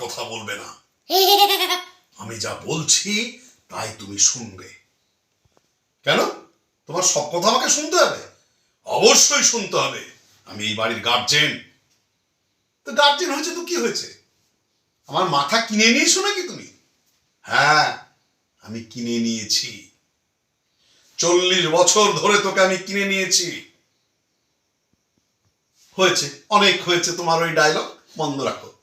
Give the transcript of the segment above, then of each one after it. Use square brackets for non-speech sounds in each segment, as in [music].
কথা বলবে না। [laughs] আমি যা বলছি তাই তুমি শুনবে। কেন? তোমার সব কথা আমাকে শুনতে হবে? অবশ্যই শুনতে হবে। আমি এই বাড়ির গার্জেন তো গার্জেন হয়েছে তো কি হয়েছে? আমার মাথা কিনে নিয়েছো নাকি তুমি? হ্যাঁ আমি কিনে নিয়েছি। চল্লিশ বছর ধরে তোকে আমি কিনে নিয়েছি। হয়েছে অনেক হয়েছে তোমার ওই ডায়লগ বন্ধ রাখো।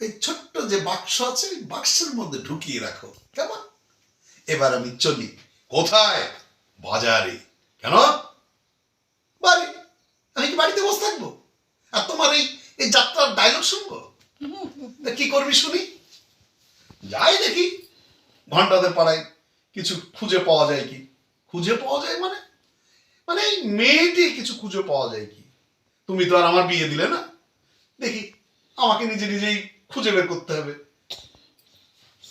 এই ছোট্ট যে বাক্স আছে, ওই বাক্সের মধ্যে ঢুকিয়ে রাখো। কেমন? এবার আমি চলি। কোথায়? বাজারে। কেন? বাড়ি। আমি কি বাড়িতে বসে থাকব? আর তোমার এই এই যাত্রার ডায়লগ শুনব? কি করবি শুনি? যাই দেখি। ঘন্টাদের পাড়ায় কিছু খুঁজে পাওয়া যায় কি? খুঁজে পাওয়া যায় মানে? মানে এই মেয়েটি কিছু খুঁজে পাওয়া যায় কি? তুমি তো আর আমার বিয়ে দিলে না? দেখি, আমাকে নিজে নিজেই খুঁজে বের করতে হবে।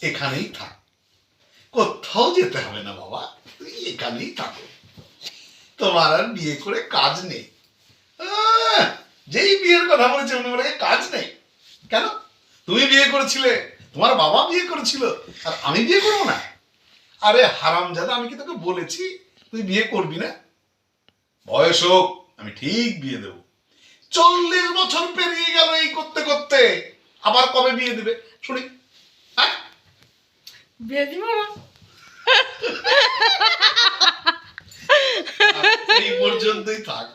এখানেই থাক। কোথাও যেতে হবে না বাবা। তুই এখানেই থাকো। তোমার আর বিয়ে করে কাজ নেই। যেই বিয়ের কথা বলেছে উনি বলে কাজ নেই। কেন? তুমি বিয়ে করেছিলে। তোমার বাবা বিয়ে করেছিল। আর আমি বিয়ে করব না? আরে হারাম আমি কি তোকে বলেছি? তুই বিয়ে করবি না? বয়স হোক, আমি ঠিক বিয়ে দেবো। চল্লিশ বছর পেরিয়ে গেল এই করতে করতে। আবার কবে বিয়ে দেবে? শুনি। হ্যাঁ? বিয়ে দিব না। এই পর্যন্তই থাক।